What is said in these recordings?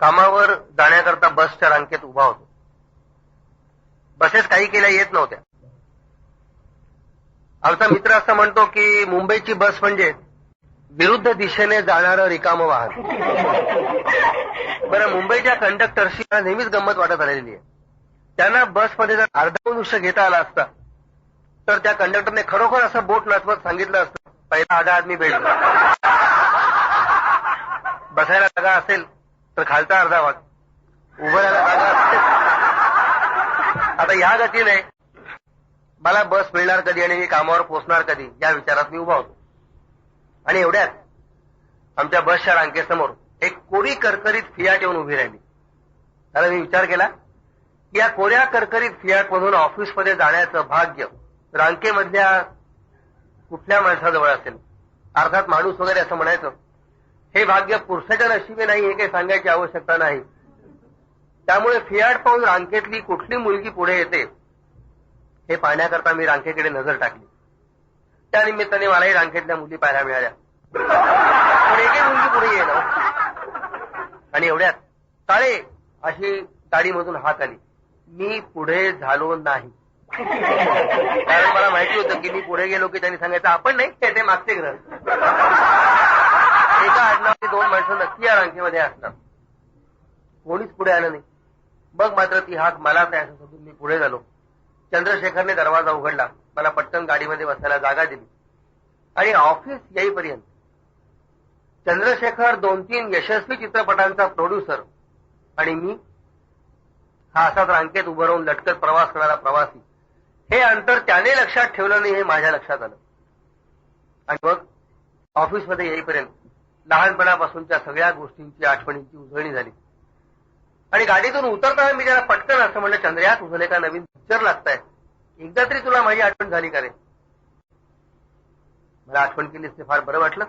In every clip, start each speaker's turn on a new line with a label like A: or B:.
A: कामावर जाण्याकरता बसच्या रांकेत उभा होतो. बसेस काही केल्या येत नव्हत्या. आमचा मित्र असं म्हणतो की मुंबईची बस म्हणजे विरुद्ध दिशेने जाणारं रिकामं वाहन. बरं मुंबईच्या कंडक्टरशी नेहमीच गंमत वाटत आलेली आहे. त्यांना बसमध्ये जर अर्धा मनुष्य घेता आला असता तर त्या कंडक्टरने खरोखर असं बोट नाचवत सांगितलं असतं पहिला आधा आदमी भेट बसायला जागा असेल तर खालचा अर्धा भाग उभं राहायला आता ह्या गतीने मला बस मिळणार कधी आणि मी कामावर पोहोचणार कधी या विचारात मी उभा होतो. आणि एवढ्यात आमच्या बसच्या रांगेसमोर एक कोरी करकरीत फियाट येऊन उभी राहिली. त्याला मी विचार केला की या कोऱ्या करकरीत फियाट मधून ऑफिसमध्ये जाण्याचं भाग्य रांकेमधल्या कुठल्या माणसाजवळ असेल? अर्थात माणूस वगैरे असं म्हणायचं हे भाग्य पुरुषाच्या नशिबी नाही हे काही सांगायची आवश्यकता नाही. त्यामुळे फियाट पाहून रांकेतली कुठली मुलगी पुढे येते हे पाहण्याकरता मी रांकेकडे नजर टाकली. त्या निमित्ताने मलाही रांकेतल्या मुली पाहायला मिळाल्या. पण एकही मुलगी पुढे येईल हो. आणि एवढ्यात काळे अशी गाडीमधून हात आली. मी पुढे झालो नाही. कारण मला माहिती होतं की मी पुढे गेलो की त्यांनी सांगायचं आपण नाही ते- मागचे ग्रह. आडनावाची दोन माणसं नक्की या रांगेमध्ये असणार कोणीच पुढे आलं नाही. मग मात्र ती हाक मला त्या असं समजून मी पुढे झालो. चंद्रशेखरने दरवाजा उघडला. मला पटकन गाडीमध्ये बसायला जागा दिली. आणि ऑफिस येईपर्यंत चंद्रशेखर दोन तीन यशस्वी चित्रपटांचा प्रोड्युसर आणि मी हा असाच रांकेत उभं राहून लटकत प्रवास करणारा प्रवासी. हे अंतर त्याने लक्षात ठेवलं नाही हे माझ्या लक्षात आलं. आणि मग ऑफिसमध्ये येईपर्यंत लहानपणापासूनच्या सगळ्या गोष्टींची आठवणींची उजळणी झाली. आणि गाडीतून उतरताना मी त्याला पटकन असं म्हणलं चंद्रया तुझं का नवीन पिक्चर लागताय. एकदा तरी तुला माझी आठवण झाली का रे? मला आठवण केलीस ते फार बरं वाटलं.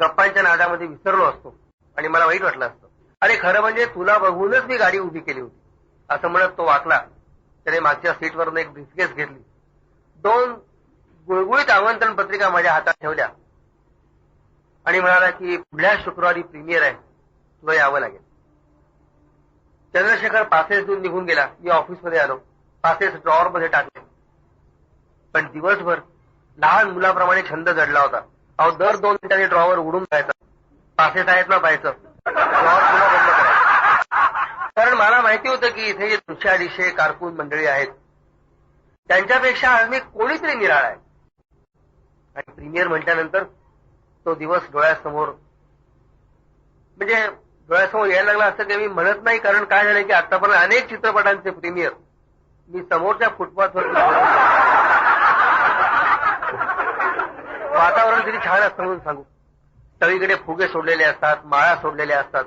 A: गप्पांच्या नादामध्ये विसरलो असतो आणि मला वाईट वाटलं असतं. अरे खरं म्हणजे तुला बघूनच मी गाडी उभी केली होती. असं म्हणत तो वाकला. त्याने मागच्या सीटवरून एक ब्रिफकेस घेतली. दोन गुळगुळीत आमंत्रण पत्रिका माझ्या हातात ठेवल्या. आणि म्हणाला की पुढल्या शुक्रवारी प्रीमियर आहे. तुला यावं लागेल. चंद्रशेखर पासेस देऊन निघून गेला. मी ऑफिसमध्ये आलो. पासेस ड्रॉवर मध्ये टाकले. पण दिवसभर लहान मुलाप्रमाणे छंद जडला होता. अहो दर दोन मिनिटांनी ड्रॉवर उडून जायचा. पासेस आहेत ना पाहायचं. ड्रॉवर पुन्हा बंद करायचं. कारण मला माहिती होतं की इथे जे दोनशे कारकून मंडळी आहेत त्यांच्यापेक्षा आज मी कोणीतरी निराळ आहे. आणि प्रीमियर म्हटल्यानंतर तो दिवस डोळ्यासमोर म्हणजे डोळ्यासमोर यायला लागला असं की मी म्हणत नाही कारण काय झालं की आतापर्यंत अनेक चित्रपटांचे प्रीमियर मी समोरच्या फुटपाथवर वातावरण किती छान असतं म्हणून सांगू. सगळीकडे फुगे सोडलेले असतात माळा सोडलेल्या असतात.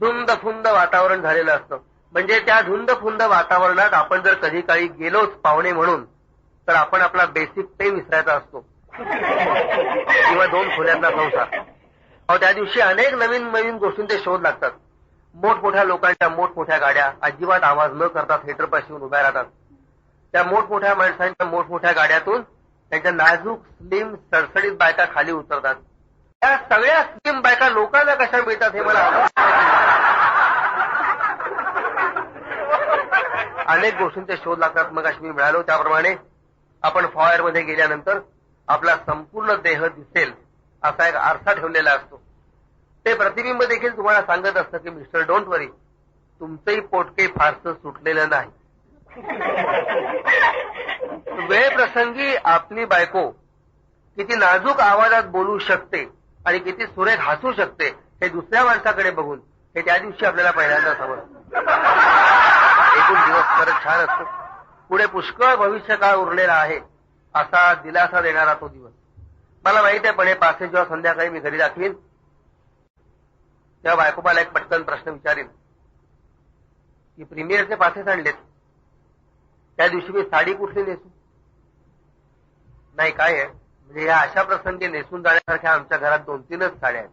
A: धुंद फुंद वातावरण झालेलं असतं. म्हणजे त्या धुंद फुंद वातावरणात आपण जर कधी काळी गेलोच पाहुणे म्हणून तर आपण आपला बेसिक पे विसरायचा असतो. किंवा दोन खोल्यातला संसार. अहो त्या दिवशी अनेक नवीन नवीन गोष्टींचे शोध लागतात. मोठमोठ्या लोकांच्या मोठमोठ्या गाड्या अजिबात आवाज न करता थिएटरपाशी येऊन उभ्या राहतात. त्या मोठमोठ्या माणसांच्या मोठमोठ्या गाड्यातून त्यांच्या नाजूक स्लिम सडसडीत बायका खाली उतरतात. त्या सगळ्या स्लिम बायका लोकांना कशा मिळतात हे मला अनेक गोष्टींचे शोध लागतात मग अशी मी मिळालो. त्याप्रमाणे आपण फॉयरमध्ये गेल्यानंतर आपला संपूर्ण देह दिसेल असा एक आरसा ठेवलेला असतो. ते प्रतिबिंब देखील तुम्हाला सांगत असतं की मिस्टर डोंट वरी. तुमचंही पोट काही फारसं सुटलेलं नाही. वेळ प्रसंगी आपली बायको किती नाजूक आवाजात बोलू शकते आणि किती सुरेख हसू शकते हे दुसऱ्या माणसाकडे बघून हे त्या दिवशी आपल्याला पहिल्यांदा समजतं. एकूण दिवस खरंच छान असतो. पुढे पुष्कळ भविष्यकाळ उरलेला आहे. असा दिलासा देणारा तो दिवस. मला माहीत आहे पण हे पासे जेव्हा संध्याकाळी मी घरी दाखवीन तेव्हा बायकोबाला एक पटकन प्रश्न विचारीन. की प्रीमियरचे पासेस आणलेत. त्या दिवशी मी साडी कुठली नेसू? नाही काय आहे? म्हणजे या अशा प्रसंगी नेसून जाण्यासारख्या आमच्या घरात दोन तीनच साड्या आहेत.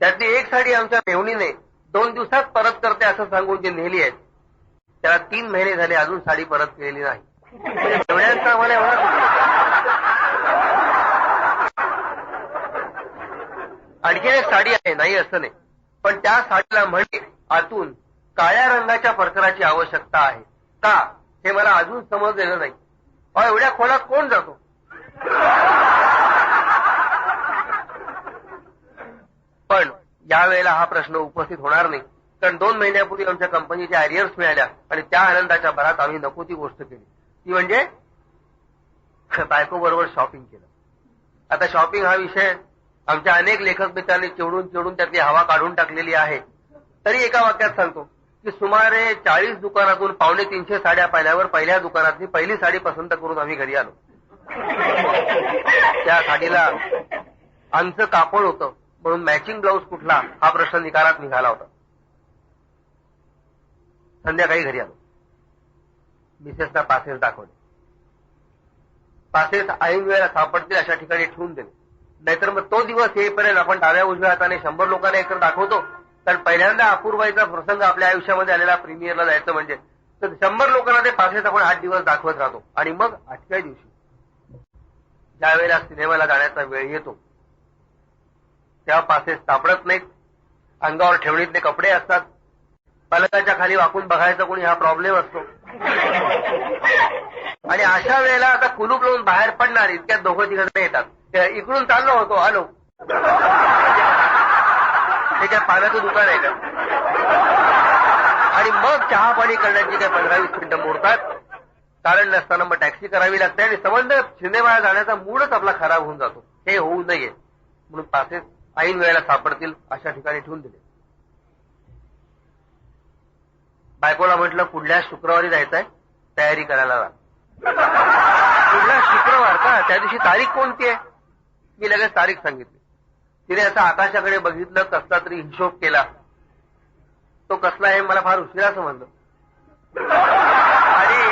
A: त्यातली एक साडी आमच्या मेवणीने दोन दिवसात परत करते असं सांगून जी नेली आहेत त्याला तीन महिने झाले अजून साडी परत केलेली नाही. मेवण्यांचा आम्हाला एवढा आणखी एक साडी आहे नाही असं नाही. पण त्या साडीला म्हणजे आतून काळ्या रंगाच्या परकराची आवश्यकता आहे. का? हे मला अजून समजलेलं नाही. एवढ्या खोलात कोण जातो? पण यावेळेला हा प्रश्न उपस्थित होणार नाही. कारण दोन महिन्यापूर्वी आमच्या कंपनीच्या अरियर्स मिळाल्या आणि त्या आनंदाच्या भरात आम्ही नको ती गोष्ट केली. ती म्हणजे? बायको बरोबर शॉपिंग केलं. आता शॉपिंग हा विषय आमच्या अनेक लेखक मित्रांनी चिवडून चिवडून त्यातली हवा काढून टाकलेली आहे. तरी एका वाक्यात सांगतो की सुमारे चाळीस दुकानातून पावणे तीनशे साड्या पाहिल्यावर पहिल्या दुकानातली पहिली साडी पसंत करून आम्ही घरी आलो. त्या साडीला आमचं कापड होतं म्हणून मॅचिंग ब्लाऊज कुठला हा प्रश्न निकालात निघाला होता. संध्याकाळी घरी आलो. मिसेसना पासेस दाखवले पासेस ऐन वेळेला सापडतील अशा ठिकाणी ठेवून दिले नाहीतर मग तो दिवस येईपर्यंत आपण डाव्या उजव्या हाताने शंभर लोकांना एकत्र दाखवतो. कारण पहिल्यांदा अपूर्वाईचा प्रसंग आपल्या आयुष्यामध्ये आलेला प्रीमियरला जायचं म्हणजे तर शंभर लोकांना ते पासेस आपण आठ दिवस दाखवत राहतो. आणि मग आठव्या दिवशी ज्या वेळेला सिनेमाला जाण्याचा वेळ येतो तेव्हा पासेस सापडत नाहीत. अंगावर ठेवणीतले कपडे असतात. पलकाच्या खाली वाकून बघायचा कोणी हा प्रॉब्लेम असतो. आणि अशा वेळेला आता कुलूप लावून बाहेर पडणार इतक्या दोघं तिकडे येतात. इकडून चाललो होतो आलो. त्याच्या पाण्याचं दुकान आहे का? आणि मग चहा पाणी करण्याची काय पंधरा वीस मिनिटं मोडतात. कारण नसताना मग टॅक्सी करावी लागते आणि समजलं सिनेमा जाण्याचा मूडच आपला खराब होऊन जातो. हे होऊ नये. म्हणून पासेस ऐन वेळेला सापडतील अशा ठिकाणी ठेवून दिले. बायकोला म्हटलं पुढल्या शुक्रवारी जायचंय? तयारी करायला लाग पुढला शुक्रवार का? त्या दिवशी तारीख कोणती आहे? मी लगेच तारीख सांगितली. तिने असं आकाशाकडे बघितलं कसला तरी हिशोब केला. तो कसला आहे मला फार उशिरा समजलं. आणि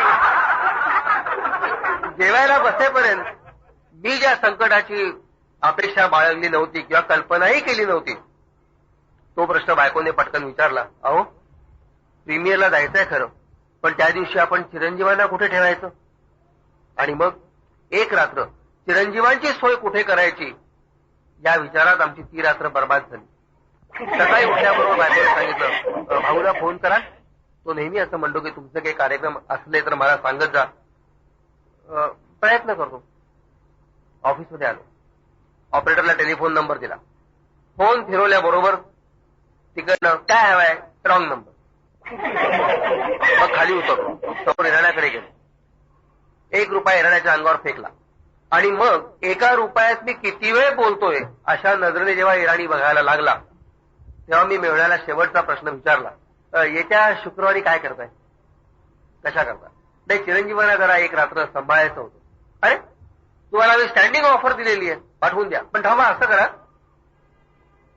A: जेवायला बसेपर्यंत मी ज्या संकटाची अपेक्षा बाळगली नव्हती किंवा कल्पनाही केली नव्हती तो प्रश्न बायकोने पटकन विचारला. अहो प्रीमियरला जायचंय खरं. पण त्या दिवशी आपण चिरंजीवांना कुठे ठेवायचं? आणि मग एक रात्र चिरंजीवांची सोय कुठे करायची? या विचारात आमची ती रात्र बर्बाद झाली. सकाळी उठल्याबरोबर बायकोने सांगितलं भाऊला फोन करा. तो नेहमी असं म्हणतो की तुमचे काही कार्यक्रम असले तर मला सांगत जा. प्रयत्न करतो. ऑफिसमध्ये आलो. ऑपरेटरला टेलिफोन नंबर दिला. फोन फिरवल्याबरोबर तिकडनं काय हवाय? Wrong number. मग खाली उतरलो समोर इराण्याकडे गेलो. एक रुपया इराण्याच्या अंगावर फेकला. आणि मग एका रुपयात मी किती वेळ बोलतोय अशा नजरेने जेव्हा इराणी बघायला लागला तेव्हा मी मेवण्याला शेवटचा प्रश्न विचारला येत्या शुक्रवारी काय करताय? कशा करता नाही चिरंजीवांना जरा एक रात्र सांभाळायचं होतं. अरे तुम्हाला मी स्टँडिंग ऑफर दिलेली आहे. पाठवून द्या. पण थांबा असं करा.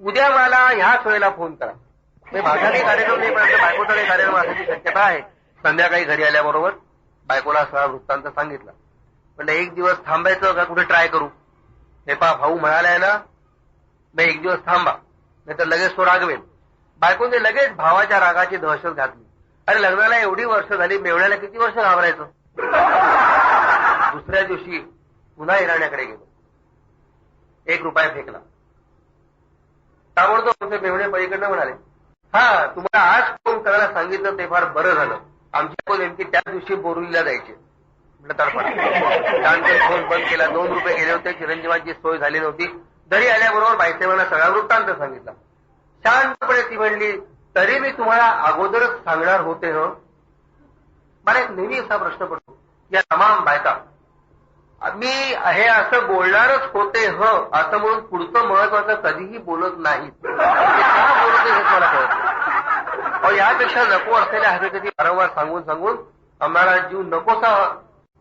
A: उद्या मला ह्याच वेळेला फोन करा. माझा काही कार्यक्रम नाही पण बायकोचा काही कार्यक्रम असण्याची शक्यता आहे. संध्याकाळी घरी आल्याबरोबर बायकोला सगळा वृत्तांत सांगितला. पण एक दिवस थांबायचं का? कुठे ट्राय करू? हे पा भाऊ म्हणालाय ना मी एक दिवस थांबा नाही तर लगेच तो रागवेल. बायकोने लगेच भावाच्या रागाची दहशत घातली. अरे लग्नाला एवढी वर्ष झाली मेवण्याला किती वर्ष घाबरायचं? दुसऱ्या दिवशी पुन्हा इराण्याकडे गेलो. एक रुपया फेकला. ताबडतोब आमचे मेवणे पलीकडनं म्हणाले हा तुम्हाला आज फोन करायला सांगितलं ते फार बरं झालं. आमच्या फोन नेमकी त्याच दिवशी बोरुलीला जायचे. म्हटलं त्यानंतर फोन बंद केला दोन रुपये गेले होते चिरंजीवांची सोय झाली नव्हती. घरी आल्याबरोबर बाईसाहेबांना सगळा वृत्तांत सांगितला. शांतपणे ती म्हणली तरी मी तुम्हाला अगोदरच सांगणार होते हो? मला एक नेहमी असा प्रश्न पडतो या तमाम बायका मी हे असं बोलणारच होते ह? असं म्हणून पुढचं महत्वाचं कधीही बोलत नाही बोलत मला कळत नाही. यापेक्षा नको असलेल्या हरकती वारंवार सांगून सांगून आम्हाला जीव नकोसा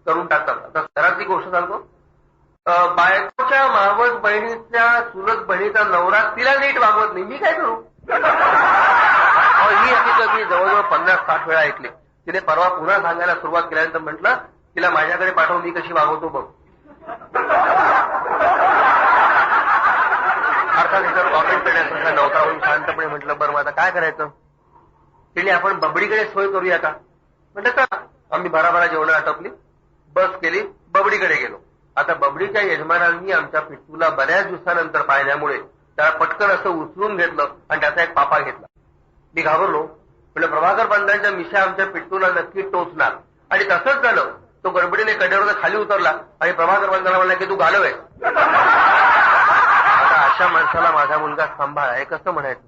A: करून टाकतात. आता घरातली गोष्ट सांगतो. बायकोच्या मावस बहिणीच्या चुलत बहिणीचा नवरा तिला नीट वागवत नाही. मी काय करू? ही हकीकत मी जवळजवळ पन्नास साठ वेळा ऐकली. तिने परवा पुन्हा सांगायला सुरुवात केल्यानंतर म्हटलं तिला माझ्याकडे पाठवून मी कशी वागवतो बघ. अर्थात इतर कॉमेंट करण्यासारखा नव्हता. म्हणून शांतपणे म्हटलं बरं मग आता काय करायचं? तिने आपण बबडीकडे सोय करूया का? म्हटलं का आम्ही भराभरा जेवणं आटपली. बस केली बबडीकडे गेलो. आता बबडीच्या यजमानांनी आमच्या पिट्टूला बऱ्याच दिवसानंतर पाहिल्यामुळे त्याला पटकन असं उचलून घेतलं आणि त्याचा एक पापा घेतला. मी घाबरलो. म्हणजे प्रभाकर बंधांच्या मिशा आमच्या पिट्टूला नक्की टोचणार. आणि तसंच झालं. तो गडबडीने कडेवर खाली उतरला आणि प्रभाकर बंधाला म्हणला की तू घालव आहे आता अशा माणसाला माझा मुलगा सांभाळ आहे कसं म्हणायचं?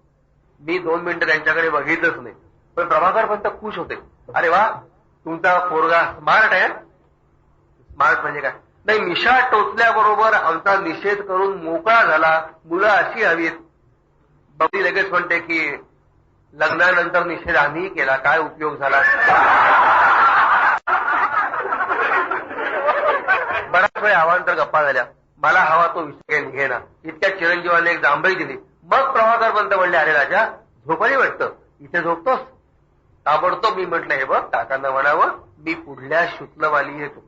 A: मी दोन मिनिटं त्यांच्याकडे बघितलंच नाही. पण प्रभाकर पंत खुश होते. अरे वा तुमचा पोरगा स्मार्ट आहे. स्मार्ट म्हणजे काय? नाही मिशा टोचल्याबरोबर आमचा निषेध करून मोकळा झाला. मुलं अशी हवीत. बघी लगेच म्हणते की लग्नानंतर निषेध आम्ही केला. काय उपयोग झाला? बराच वेळ आवांतर गप्पा झाल्या. मला हवा तो विषय घेणार इतक्या चिरंजीवाने एक जांभळी दिली. मग प्रभाकर पंत म्हणले अरे राजा झोपाली वाटतं? इथे झोपतोस? ताबडतोब मी म्हटलं हे बघ काकांना म्हणावं मी पुढल्या शुक्लवाली येतो.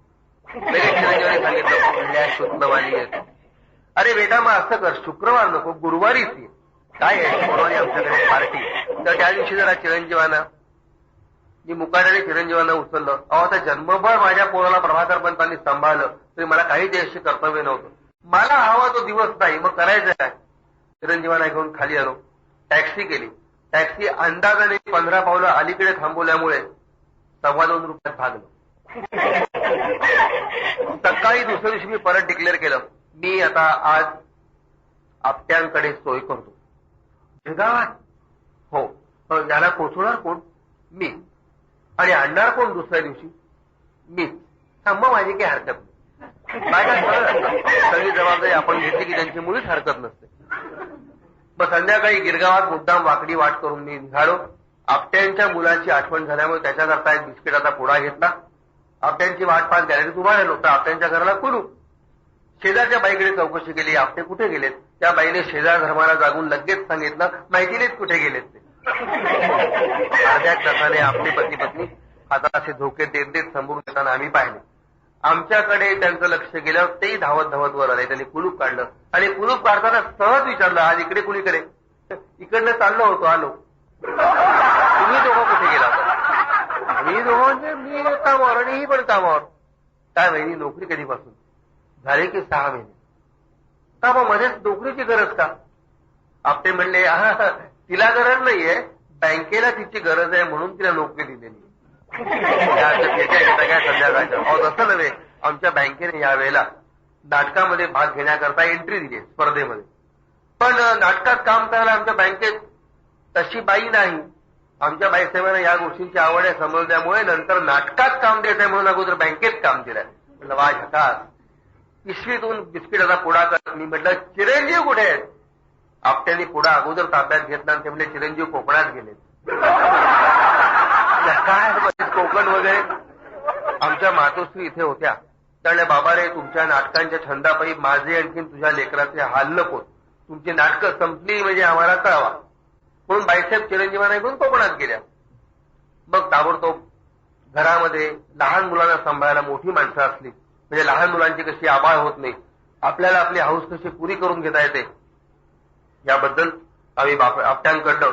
A: सांगितलं पुढल्या शुक्लवाली येतो. अरे बेटा मग असं कर शुक्रवार नको गुरुवारीच ये काय आहे शुक्रवारी आमच्याकडे पार्टी? तर त्या दिवशी जरा चिरंजीवाना मी मुकाट्याने चिरंजीवांना उचललं. अहो आता जन्मभर माझ्या पोराला प्रभाकर पंतांनी सांभाळलं तरी मला काही देशी कर्तव्य नव्हतं. मला हवा तो दिवस नाही मग करायचं काय? चिरंजीवांना घेऊन खाली आलो टॅक्सी केली. टॅक्सी अंदाजाने पंधरा पावलं अलीकडे थांबवल्यामुळे सव्वा दोन रुपयात भागलो. सकाळी दुसऱ्या दिवशी मी परत डिक्लेअर केलं मी आता आज आपट्यांकडे सोय करतो. गावात हो अं, याला पोचवणार कोण? मी. आणि आणणार कोण दुसऱ्या दिवशी? मी. मग माझी काही हरकत नाही. माझ्या सगळी जबाबदारी आपण घेतली की त्यांची मुळीच हरकत नसते. मग संध्याकाळी गिरगावात मुद्दाम वाकडी वाट करून मी निघालो. आपट्यांच्या मुलाची आठवण झाल्यामुळे त्याच्याकरता एक बिस्किटाचा पुडा घेतला. आपट्यांची वाट पाच गॅलरीत उभा राहिलो तर आपट्यांच्या घराला कुलू शेजारच्या बाईकडे चौकशी केली. आपटे कुठे गेलेत? त्या बाईने शेजार धर्माला जागून लगेच सांगितलं माहिती नाहीत कुठे गेलेत ते. अर्ध्या तासाने आपली पती पत्नी हाताचे धोके देत देत समोर येताना आम्ही पाहिले. आमच्याकडे त्यांचं लक्ष गेल्यावर तेही धावत धावत वर आले. त्यांनी कुलूप काढलं. आणि कुलूप काढताना सहज विचारलं आज इकडे कुणीकडे? इकडनं चाललो होतो आलो. तुम्ही दोघं कुठे गेला? होता? मी दोघं म्हणजे मी कामावर आणि ही पण कामावर काय महिनी नोकरी कधीपासून? झाले की सहा महिने. का मग मध्येच नोकरीची गरज का? आपले म्हणले तिला गरज नाहीये. बँकेला तिची गरज आहे म्हणून तिला नोकरी दिलेली या संध्याकाळच्या अहो तसं नव्हे आमच्या बँकेने यावेळेला नाटकामध्ये भाग घेण्याकरता एंट्री दिली स्पर्धेमध्ये पण नाटकात काम करायला आमच्या बँकेत तशी बाई नाही आमच्या बाईसाहेबांना या गोष्टींची आवड आहे समजल्यामुळे नंतर नाटकात काम देत आहे. म्हणून अगोदर बँकेत काम दिलंय म्हटलं वा झकास पिशवीतून बिस्किटाचा पुडा कर मी म्हटलं चिरंजीव कुठे आहेत आपट्याने पुढा अगोदर ताब्यात घेतला आणि ते म्हणजे चिरंजीव कोकणात गेले काय कोकण वगैरे? आमच्या मातोश्री इथे होत्या. त्याने बाबा रे तुमच्या नाटकांच्या छंदापायी माझे आणखीन तुझ्या लेकराचे हाल नको. तुमची नाटकं संपली म्हणजे आम्हाला कळवा. म्हणून बाईसाहेब चिरंजीवांना घेऊन कोकणात गेल्या. मग ताबडतोब घरामध्ये लहान मुलांना सांभाळायला मोठी माणसं असली म्हणजे लहान मुलांची कशी आबाळ होत नाही आपल्याला आपली हाऊस कशी पुरी करून घेता येते? याबद्दल आम्ही बाप आपट्यांकडनं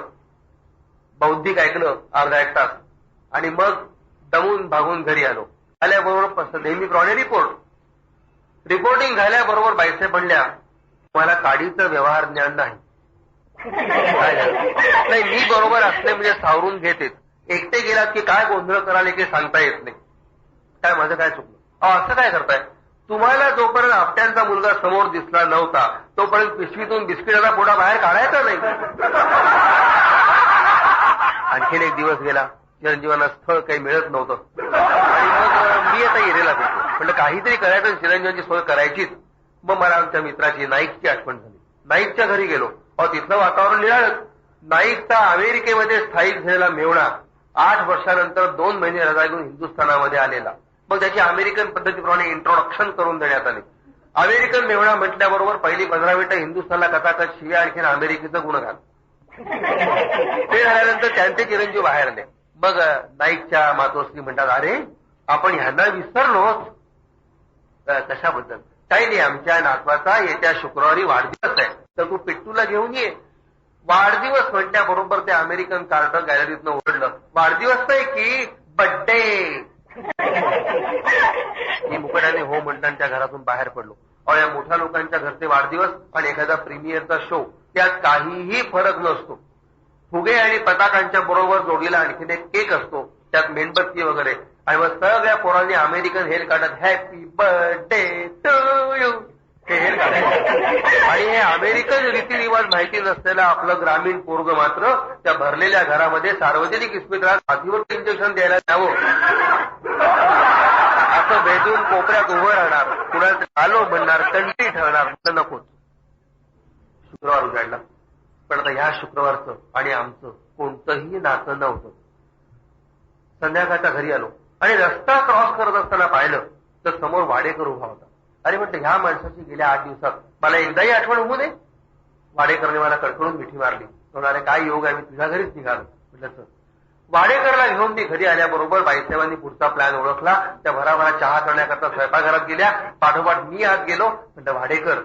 A: बौद्धिक ऐकलं अर्धा एक तास. आणि मग दमून भागून घरी आलो. आल्याबरोबर नेहमीप्रमाणे रिपोर्ट रिपोर्टिंग झाल्याबरोबर बाईसाहेब म्हणल्या मला काडीचं व्यवहार ज्ञान नाही. नाही मी बरोबर असले म्हणजे सावरून घेते एकटे गेलात की काय गोंधळ कराले की सांगता येत नाही. काय माझं काय चुकलं? असं काय करताय? तुम्हाला जोपर्यंत आपट्यांचा मुलगा समोर दिसला नव्हता तोपर्यंत पिशवीतून बिस्किटाचा पुडा बाहेर काढायचा नाही. आणखीन एक दिवस गेला. चिरंजीवांना स्थळ काही मिळत नव्हतं. मी आता येरेला भेटलो म्हटलं म्हणजे काहीतरी करायचं चिरंजीवांची सोय करायचीच. मग मला आमच्या मित्राची नाईकची आठवण झाली. नाईकच्या घरी गेलो. अहो तिथलं वातावरण निराळच. नाईकचा अमेरिकेमध्ये स्थायिक झालेला मेवणा आठ वर्षानंतर दोन महिने रजा घेऊन हिंदुस्थानामध्ये आलेला. मग त्याची अमेरिकन पद्धतीप्रमाणे इंट्रोडक्शन करून देण्यात आले. अमेरिकन मेवणा म्हटल्याबरोबर पहिली पंधरा मिनिटं हिंदुस्थानला कथाकथ शिया आणखीन अमेरिकेचं गुणगान. ते झाल्यानंतर त्यांचे चिरंजीव बाहेर आले. मग नाईकच्या मातोश्री म्हणतात अरे आपण ह्यांना विसरलोच. कशाबद्दल? काही नाही आमच्या नातवाचा येत्या शुक्रवारी वाढदिवस आहे. तर तू पिट्टूला घेऊन ये. वाढदिवस म्हटल्याबरोबर ते अमेरिकन कार्ड गॅलरीतनं ओढलं. वाढदिवस नाही की बड्डे मी मुकड्याने हो म्हणताना त्या घरातून बाहेर पडलो. अहो या मोठ्या लोकांच्या घरचे वाढदिवस आणि एखादा प्रीमियरचा शो त्यात काहीही फरक नसतो. फुगे आणि पताकांच्या बरोबर जोडलेला आणखीन एक केक असतो त्यात मेणबत्ती वगैरे. आणि मग सगळ्या पोरांनी अमेरिकन हेल काढत हॅपी बर्थडे टू यू हे हेल काढायचं आणि हे अमेरिकन रीतिरिवाज माहिती नसलेलं आपलं ग्रामीण पोरग मात्र त्या भरलेल्या घरामध्ये सार्वजनिक इस्पितळात हातीवर इंजेक्शन द्यायला द्यावं असं भेदून कोपऱ्यात उभं राहणार कुणाचं आलो म्हणणार कंटी ठरणार नको. नकोच शुक्रवार उजाडला पण आता ह्या शुक्रवारचं आणि आमचं कोणतंही नातं नव्हतं. संध्याकाळच्या घरी आलो. आणि रस्ता क्रॉस करत असताना पाहिलं तर समोर वाडेकर उभा होता. अरे म्हटलं ह्या माणसाची गेल्या आठ दिवसात मला एकदाही आठवण होऊ नये वाडेकरने मला कडकडून मिठी मारली. म्हणाले काय योग आहे मी तुझ्या घरीच निघालो. म्हटलं वाडेकरला घेऊन ती घरी आल्याबरोबर बाईसाहेबांनी पुढचा प्लॅन ओळखला. त्या भराभरा चहा करण्याकरता स्वयंपाकघरात गेल्या. पाठोपाठ मी आत गेलो. म्हटलं वाडेकर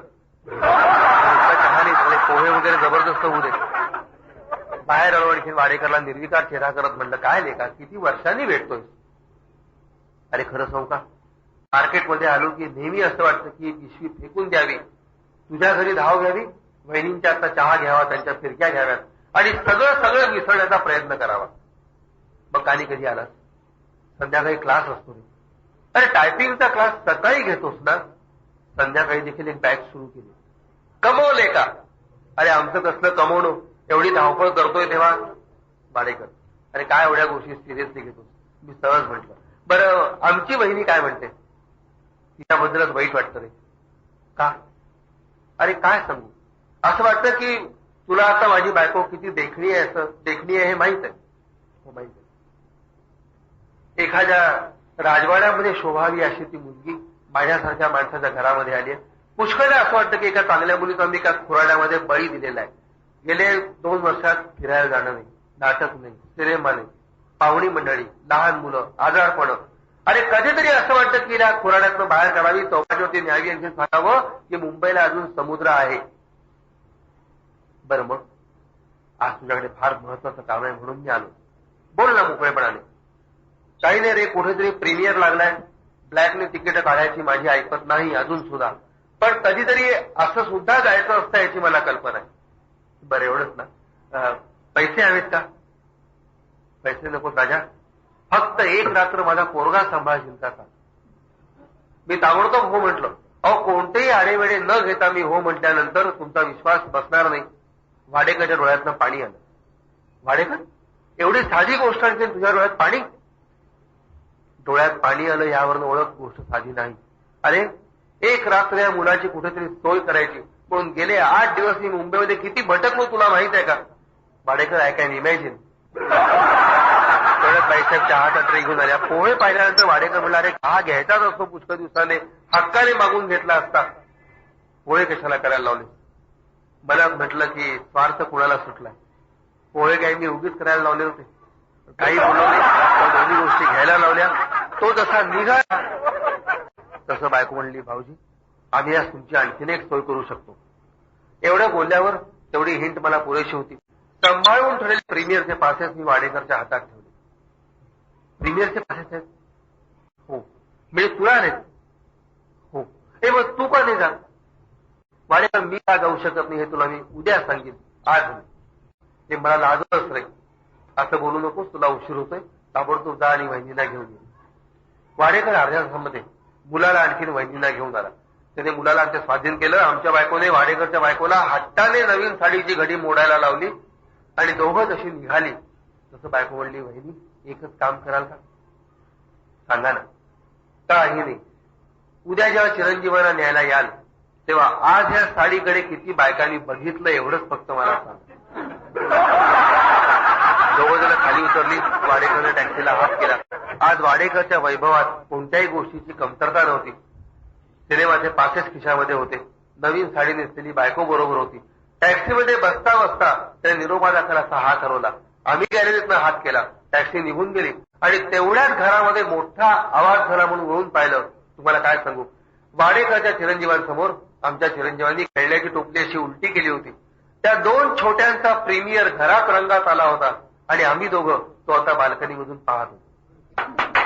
A: नुसता चहा नाही थोडे पोहे वगैरे जबरदस्त होऊ दे बाहेर आलो आणखी वाडेकरला निर्विकार चेहरा करत म्हणलं काय लेखा किती वर्षांनी भेटतोय अरे खरं सांगू का? मार्केटमध्ये आलो की नेहमी असं वाटतं की पिशवी फेकून द्यावी. तुझ्या घरी धाव घ्यावी वहिनींच्या आता चहा घ्यावा त्यांच्या फिरक्या घ्याव्यात आणि सगळं सगळं मिसळण्याचा प्रयत्न करावा. मग कानी कधी आलास? संध्याकाळी क्लास असतो रे. अरे टायपिंगचा क्लास सकाळी घेतोस ना? संध्याकाळी देखील एक बॅच सुरू केली. कमवले का अरे आमचं कसलं कमवणं? एवढी धावपळ करतोय तेव्हा? बाडेकर अरे काय एवढ्या गोष्टी सिरियसली घेतो मी सहज म्हटलं. बरं आमची बहिणी काय म्हणते? तिच्याबद्दलच वाईट वाटतं रे. का? अरे काय सांगू? असं वाटतं की तुला आता माझी बायको किती देखणी आहे असं? देखणी आहे हे माहीत आहे. हो, माहीत आहे. एखाद्या राजवाड्यामध्ये शोभावी अशी ती मुलगी माझ्यासारख्या माणसाच्या घरामध्ये आली आहे. पुष्कळ असं वाटतं की एका चांगल्या मुलीचा मी एका खुराड्यामध्ये बळी दिलेला आहे. गेले दोन वर्षात फिरायला जाणं नाही नाटक नाही सिनेमा नाही पाहुणी मंडळी लहान मुलं आजारपणं. अरे कधीतरी असं वाटतं की या खुराड्यातनं बाहेर काढावी चौकाटीवरती न्यावी आणखी सांगावं की मुंबईला अजून समुद्र आहे. बरं मग? आज तुझ्याकडे फार महत्वाचं काम आहे म्हणून मी आलो. बोल ना मोकळेपणाने. काही नाही रे कुठेतरी प्रीमियर लागलाय. ब्लॅकने तिकीट काढायची माझी ऐकत नाही अजून सुद्धा. पण कधीतरी असं सुद्धा जायचं असतं याची मला कल्पना आहे. बरं एवढंच ना. पैसे हवेत का? पैसे नको राजा. फक्त एक रात्र माझा पोरगा सांभाळशील का मी ताबडतोब हो म्हटलं. अहो कोणतेही आडेवेडे न घेता मी हो म्हटल्यानंतर तुमचा विश्वास बसणार नाही. वाडेकरच्या डोळ्यातनं पाणी आलं. वाडेकर एवढी साधी गोष्ट आणखी तुझ्या डोळ्यात पाणी? डोळ्यात पाणी आलं यावरनं ओळख गोष्ट साधी नाही. अरे एक रात्र या मुलाची कुठेतरी सोय करायची. पण गेले आठ दिवस मी मुंबईमध्ये किती भटकलो तुला माहीत आहे का? वाडेकर आय कॅन इमॅजिन तेवढ्यात बाईसाहेब घेऊन आल्या. पोहे पाहिल्यानंतर वाडेकर म्हणला अरे हा घ्यायचाच असतो पुष्कळ दिवसाने. हक्काने मागून घेतला असता. पोहे कशाला करायला लावले? मला म्हटलं की स्वार्थ कुणाला सुटलाय पोहे काही मी उगीच करायला लावले होते काही बोलवले. दोन्ही गोष्टी घ्यायला लावल्या. तो जसा निघाला तसं बायको म्हणली भाऊजी आम्ही आज तुमची आणखीन एक सोय करू शकतो. एवढ्या बोलल्यावर तेवढी हिंट मला पुरेशी होती. सांभाळून ठरेल प्रीमियरचे पासेस मी वाडेकरच्या हातात ठेवले. प्रीमियरचे पासेस आहेत? हो. म्हणजे तुला नाही. हो. हे मग तू का नाही जा वाडेकर मी का जाऊ शकत नाही हे तुला मी उद्या सांगेन. आज ते मला लाजच नाही असं बोलू नकोस तुला उशीर होतोय. ताबडतोब जा आणि वहिनीला घेऊन ये. वाडेकर अर्ध्या तासामध्ये मुलाला आणखीन वहिनीला घेऊन आला त्याने मुलाला आमच्या स्वाधीन केलं. आमच्या बायकोने वाडेकरच्या बायकोला हट्टाने नवीन साडीची घडी मोडायला लावली आणि दोघं जशी निघाली तसं बायको म्हणली वहिनी एकच काम कराल का? सांगा ना. काही नाही. उद्या जेव्हा चिरंजीवांना न्यायला याल तेव्हा आज या साडीकडे किती बायकांनी बघितलं एवढंच फक्त मला सांग. दोघं जण खाली उतरली वाडेकरने टॅक्सीला हात केला. आज वाडेकरच्या वैभवात कोणत्याही गोष्टीची कमतरता नव्हती. सिनेमाचे पाकेच खिशामध्ये होते. नवीन साडी नेसलेली बायको बरोबर होती. टॅक्सीमध्ये बसता बसता त्याने निरोपा दाखलाचा हात हरवला आम्ही गॅलरीतनं हात केला. टॅक्सी निघून गेली. आणि तेवढ्याच घरामध्ये मोठा आवाज झाला म्हणून वळून पाहिलं. तुम्हाला काय सांगू? वाडेकरच्या चिरंजीवांसमोर आमच्या चिरंजीवांनी खेळण्याची टोपली अशी उलटी केली होती. त्या दोन छोट्यांचा प्रीमियर घरात रंगात आला होता. आणि आम्ही दोघं तो आता बाल्कनीमधून पाहत होतो. Thank you.